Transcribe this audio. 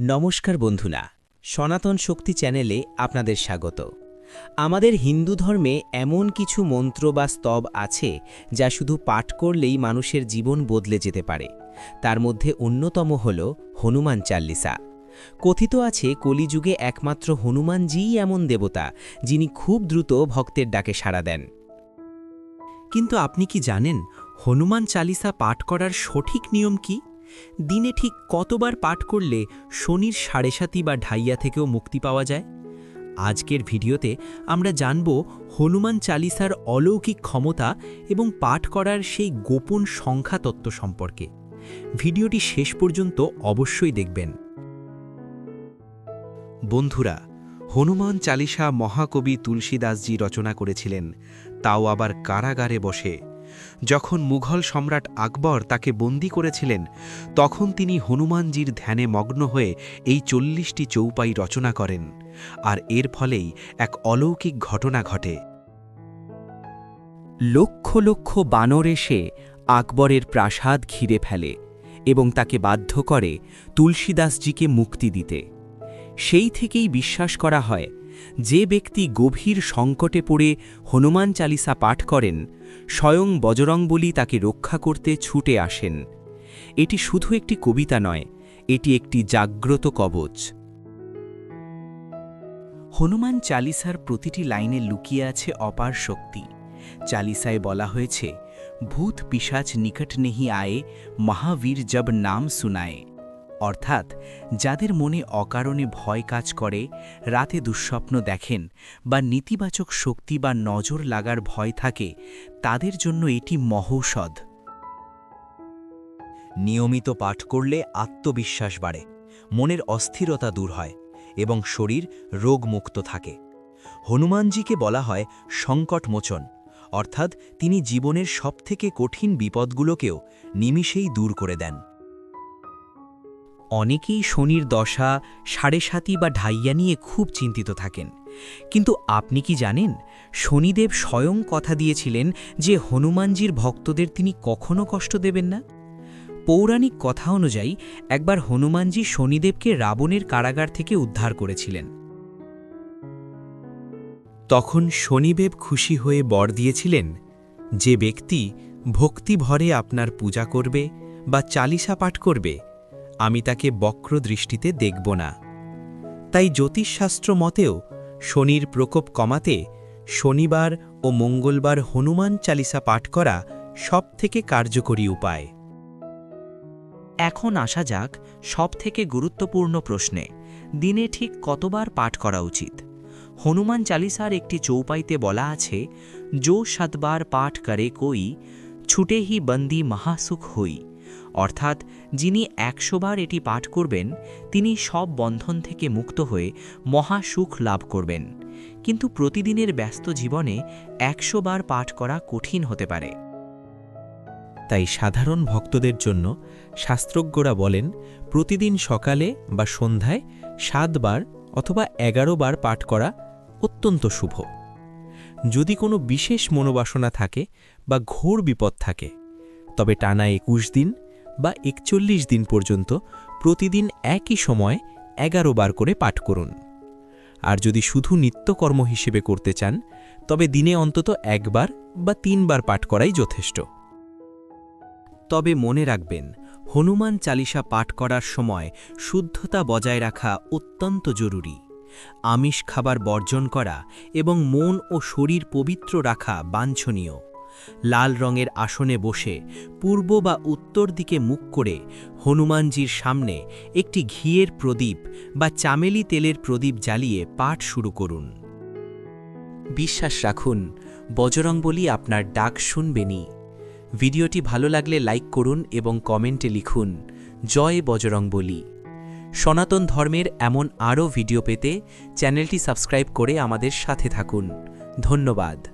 নমস্কার বন্ধুরা, সনাতন শক্তি চ্যানেলে আপনাদের স্বাগত। আমাদের হিন্দু ধর্মে এমন কিছু মন্ত্র বা স্তব আছে যা শুধু পাঠ করলেই মানুষের জীবন বদলে যেতে পারে। তার মধ্যে অন্যতম হল হনুমান চাল্লিসা। কথিত আছে, কলিযুগে একমাত্র হনুমানজিই এমন দেবতা যিনি খুব দ্রুত ভক্তের ডাকে সাড়া দেন। কিন্তু আপনি কি জানেন, হনুমান চালিসা পাঠ করার সঠিক নিয়ম কি? দিনে ঠিক কতবার পাঠ করলে শনির সাড়ে সাতি বা ঢাইয়া থেকেও মুক্তি পাওয়া যায়? আজকের ভিডিওতে আমরা জানব হনুমান চালিসার অলৌকিক ক্ষমতা এবং পাঠ করার সেই গোপন সংখ্যা তত্ত্ব সম্পর্কে। ভিডিওটি শেষ পর্যন্ত অবশ্যই দেখবেন। বন্ধুরা, হনুমান চালিসা মহাকবি তুলসীদাসজি রচনা করেছিলেন, তাও আবার কারাগারে বসে। যখন মুঘল সম্রাট আকবর তাকে বন্দি করেছিলেন, তখন তিনি হনুমানজির ধ্যানে মগ্ন হয়ে এই চল্লিশটি চৌপাই রচনা করেন, আর এর ফলেই এক অলৌকিক ঘটনা ঘটে। লক্ষ লক্ষ বানর এসে আকবরের প্রাসাদ ঘিরে ফেলে এবং তাকে বাধ্য করে তুলসীদাসজিকে মুক্তি দিতে। সেই থেকেই বিশ্বাস করা হয় যে ব্যক্তি গভীর সংকটে পড়ে হনুমান চালিসা পাঠ করেন, স্বয়ং বজরংবলী তাকে রক্ষা করতে ছুটে আসেন। এটি শুধু একটি কবিতা নয়, এটি একটি জাগ্রত কবচ। হনুমান চালিসার প্রতিটি লাইনে লুকিয়ে আছে অপার শক্তি। চালিসায় বলা হয়েছে, ভূত পিসাচ নিকট নেহি আয়ে, মহাবীর জব নাম শুনায় অর্থাৎ যাদের মনে অকারণে ভয় কাজ করে, রাতে দুঃস্বপ্ন দেখেন বা নেতিবাচক শক্তি বা নজর লাগার ভয় থাকে, তাদের জন্য এটি মহৌষধ। নিয়মিত পাঠ করলে আত্মবিশ্বাস বাড়ে, মনের অস্থিরতা দূর হয় এবং শরীর রোগমুক্ত থাকে। হনুমানজিকে বলা হয় সংকটমোচন, অর্থাৎ তিনি জীবনের সবথেকে কঠিন বিপদগুলোকেও নিমিষেই দূর করে দেন। অনেকেই শনির দশা, সাড়ে সাতি বা ঢাইয়া নিয়ে খুব চিন্তিত থাকেন। কিন্তু আপনি কি জানেন, শনিদেব স্বয়ং কথা দিয়েছিলেন যে হনুমানজির ভক্তদের তিনি কখনো কষ্ট দেবেন না? পৌরাণিক কথা অনুযায়ী, একবার হনুমানজি শনিদেবকে রাবণের কারাগার থেকে উদ্ধার করেছিলেন। তখন শনিদেব খুশি হয়ে বর দিয়েছিলেন, যে ব্যক্তি ভক্তি ভরে আপনার পূজা করবে বা চালিসা পাঠ করবে আমি তাকে বক্র দৃষ্টিতে দেখব না। তাই জ্যোতিষশাস্ত্র মতেও শনির প্রকোপ কমাতে শনিবার ও মঙ্গলবার হনুমান চালিসা পাঠ করা সবথেকে কার্যকরী উপায়। এখন আসা যাক সবথেকে গুরুত্বপূর্ণ প্রশ্নে, দিনে ঠিক কতবার পাঠ করা উচিত? হনুমান চালিসার একটি চৌপাইতে বলা আছে, যো সাতবার পাঠ করে কই, ছুটে হি বন্দি মহাসুখ হই। অর্থাৎ যিনি একশোবার এটি পাঠ করবেন, তিনি সব বন্ধন থেকে মুক্ত হয়ে মহাসুখ লাভ করবেন। কিন্তু প্রতিদিনের ব্যস্ত জীবনে একশোবার পাঠ করা কঠিন হতে পারে। তাই সাধারণ ভক্তদের জন্য শাস্ত্রজ্ঞরা বলেন, প্রতিদিন সকালে বা সন্ধ্যায় সাতবার অথবা এগারো বার পাঠ করা অত্যন্ত শুভ। যদি কোনো বিশেষ মনোবাসনা থাকে বা ঘোর বিপদ থাকে তবে টানা একুশ দিন বা একচল্লিশ দিন পর্যন্ত প্রতিদিন একই সময় এগারো বার করে পাঠ করুন। আর যদি শুধু নিত্যকর্ম হিসেবে করতে চান, তবে দিনে অন্তত একবার বা তিনবার পাঠ করাই যথেষ্ট। তবে মনে রাখবেন, হনুমান চালিসা পাঠ করার সময় শুদ্ধতা বজায় রাখা অত্যন্ত জরুরি। আমিষ খাবার বর্জন করা এবং মন ও শরীর পবিত্র রাখা বাঞ্ছনীয়। লাল রঙের আসনে বসে পূর্ব বা উত্তর দিকে মুখ করে হনুমানজির সামনে একটি ঘিয়ের প্রদীপ বা চামেলি তেলের প্রদীপ জ্বালিয়ে পাঠ শুরু করুন। বিশ্বাস রাখুন বজরংবলী আপনার ডাক শুনবেনি। ভিডিওটি ভালো লাগলে লাইক করুন এবং কমেন্টে লিখুন, জয় বজরংবলী সনাতন ধর্মের এমন আরও ভিডিও পেতে চ্যানেলটি সাবস্ক্রাইব করে আমাদের সাথে থাকুন। ধন্যবাদ।